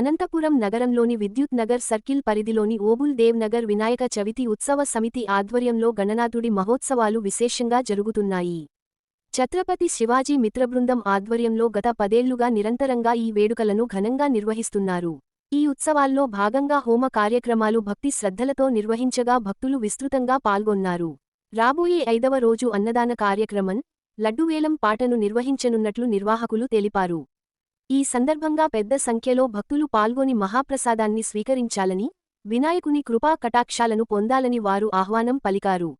అనంతపురం నగరంలోని విద్యుత్ నగర్ సర్కిల్ పరిధిలోని ఓబుల్ దేవ్ నగర్ వినాయక చవితి ఉత్సవ సమితి ఆధ్వర్యంలో గణనాథుడి మహోత్సవాలు విశేషంగా జరుగుతున్నాయి. ఛత్రపతి శివాజీ మిత్రబృందం ఆధ్వర్యంలో గత పదేళ్ళుగా నిరంతరంగా ఈ వేడుకలను ఘనంగా నిర్వహిస్తున్నారు. ఈ ఉత్సవాల్లో భాగంగా హోమ కార్యక్రమాలు భక్తి శ్రద్ధలతో నిర్వహించగా భక్తులు విస్తృతంగా పాల్గొన్నారు. రాబోయే ఐదవ రోజు అన్నదాన కార్యక్రమం లడ్డువేలం పాటను నిర్వహించనున్నట్లు నిర్వాహకులు తెలిపారు. ఈ సందర్భంగా పెద్ద సంఖ్యలో భక్తులు పాల్గొని మహాప్రసాదాన్ని స్వీకరించాలని వినాయకుని కృపా కటాక్షాలను పొందాలని వారు ఆహ్వానం పలికారు.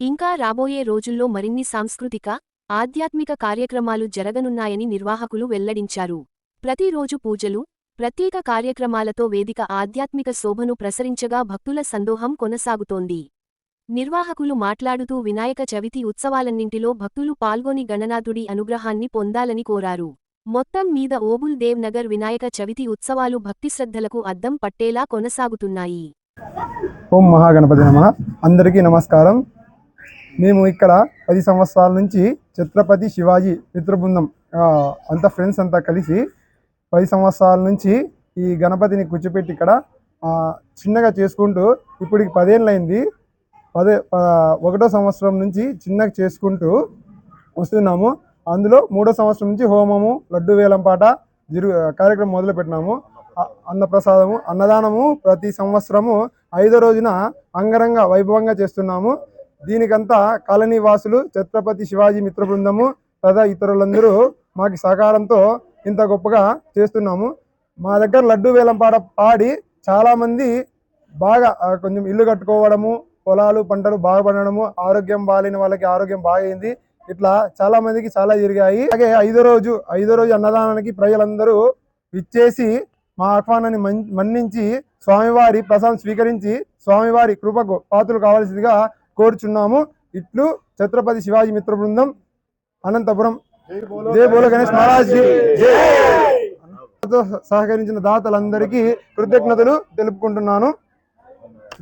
ఇంకా రాబోయే రోజుల్లో మరిన్ని సాంస్కృతిక ఆధ్యాత్మిక కార్యక్రమాలు జరగనున్నాయని నిర్వాహకులు వెల్లడించారు. ప్రతిరోజు పూజలు ప్రత్యేక కార్యక్రమాలతో వేదిక ఆధ్యాత్మిక శోభను ప్రసరించగా భక్తుల సందోహం కొనసాగుతోంది. నిర్వాహకులు మాట్లాడుతూ వినాయక చవితి ఉత్సవాలన్నింటిలో భక్తులు పాల్గొని గణనాథుడి అనుగ్రహాన్ని పొందాలని కోరారు. మొత్తం మీద ఓబుల్ దేవ్ నగర్ వినాయక చవితి ఉత్సవాలు భక్తిశ్రద్ధలకు అద్దం పట్టేలా కొనసాగుతున్నాయి. ఓం మహాగణపతి నమ. అందరికీ నమస్కారం. మేము ఇక్కడ పది సంవత్సరాల నుంచి ఛత్రపతి శివాజీ మిత్రబృందం అంతా ఫ్రెండ్స్ అంతా కలిసి పది సంవత్సరాల నుంచి ఈ గణపతిని కూర్చోపెట్టి ఇక్కడ చిన్నగా చేసుకుంటూ ఇప్పటికి పదేళ్ళైంది పదే ఒకటో సంవత్సరం నుంచి చిన్నగా చేసుకుంటూ వస్తున్నాము. అందులో మూడో సంవత్సరం నుంచి హోమము లడ్డు వేలంపాట జరు కార్యక్రమం మొదలుపెట్టినాము. అన్నప్రసాదము అన్నదానము ప్రతి సంవత్సరము ఐదో రోజున అంగరంగ వైభవంగా చేస్తున్నాము. దీనికంతా కాలనీ వాసులు ఛత్రపతి శివాజీ మిత్ర బృందము తదా ఇతరులందరూ మాకు సహకారంతో ఇంత గొప్పగా చేస్తున్నాము. మా దగ్గర లడ్డు వేలంపాట పాడి చాలామంది బాగా కొంచెం ఇల్లు కట్టుకోవడము పొలాలు పంటలు బాగా పండడము ఆరోగ్యం బాగాలేని వాళ్ళకి ఆరోగ్యం బాగైంది. ఇట్లా చాలా మందికి చాలా జరిగాయి. అలాగే ఐదో రోజు ఐదో రోజు అన్నదానానికి ప్రజలందరూ ఇచ్చేసి మా ఆహ్వానాన్ని మన్నించి స్వామివారి ప్రసాదం స్వీకరించి స్వామివారి కృపకు పాత్రలు కావాల్సిందిగా కోరుచున్నాము. ఇట్లు ఛత్రపతి శివాజీ మిత్ర బృందం అనంతపురం. జయ బోల గణేష్ మహారాజ్ సహకరించిన దాతలందరికీ కృతజ్ఞతలు తెలుపుకుంటున్నాను.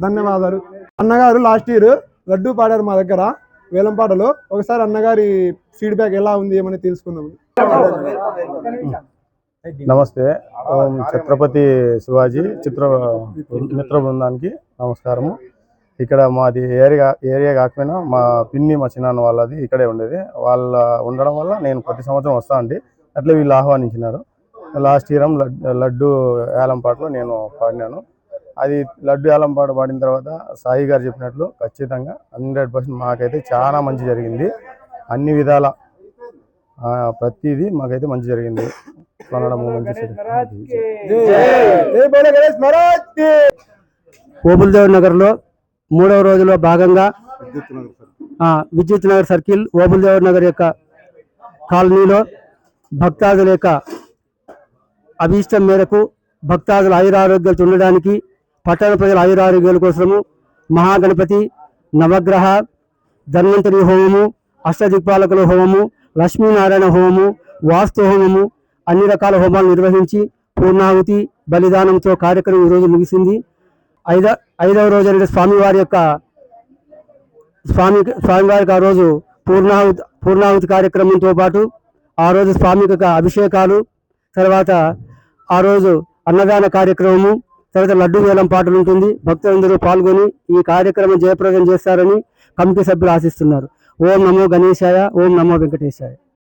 ధన్యవాదాలు. అన్నగారు లాస్ట్ ఇయర్ లడ్డూ పాడారు మా దగ్గర. వేలంపాటలో ఒకసారి అన్నగారి ఫీడ్బ్యాక్ ఎలా ఉంది ఏమని తెలుసుకుందాం. నమస్తే ఓం ఛత్రపతి శివాజీ చిత్ర మిత్ర బృందానికి నమస్కారము. ఇక్కడ మాది ఏరియా ఏరియా కాకపోయినా మా పిన్ని మా చిన్నాన్న వాళ్ళది ఇక్కడే ఉండేది. వాళ్ళ ఉండడం వల్ల నేను ప్రతి సంవత్సరం వస్తా అండి. అట్లా వీళ్ళు ఆహ్వానించినారు. లాస్ట్ ఇయర్ లడ్డు ఏలంపాటలో నేను పాడినాను. అది లడ్డు ఏలంపాట పాడిన తర్వాత సాయి గారు చెప్పినట్లు ఖచ్చితంగా హండ్రెడ్ పర్సెంట్ మాకైతే చాలా మంచి జరిగింది. అన్ని విధాల ఆ, ప్రతిదీ మాకైతే మంచి జరిగింది. కొనడము మంచి జరిగింది. జై బోలో గణేష్ మహారాజ్కి. ఓబుల్దేవ్ నగర్లో మూడవ రోజులో భాగంగా ఆ, విద్యుత్ నగర్ సర్కిల్ ఓబుల్దేవ్ నగర్ యొక్క కాలనీలో భక్తాదుల యొక్క అభీష్టం మేరకు భక్తాదుల ఆయురారోగ్యాలు ఉండడానికి పట్టణ ప్రజల ఆయురారోగ్యాల కోసము మహాగణపతి నవగ్రహ ధన్వంతరి హోమము అష్టదిక్పాలకుల హోమము లక్ష్మీనారాయణ హోమము వాస్తు హోమము అన్ని రకాల హోమాలు నిర్వహించి పూర్ణాహుతి బలిదానంతో కార్యక్రమం ఈరోజు ముగిసింది. ఐద ఐదవ రోజు అనేది స్వామివారి యొక్క స్వామి స్వామివారికి ఆ రోజు పూర్ణాహుతి పూర్ణాహుతి కార్యక్రమంతో పాటు ఆ రోజు స్వామికి యొక్క అభిషేకాలు తర్వాత ఆ రోజు అన్నదాన కార్యక్రమము తర్వాత లడ్డు వేలం పాటలు ఉంటుంది. భక్తులందరూ పాల్గొని ఈ కార్యక్రమం జయప్రదం చేస్తారని కమిటీ సభ్యులు ఆశిస్తున్నారు. ఓం నమో గణేశాయ ఓం నమో వెంకటేశాయ.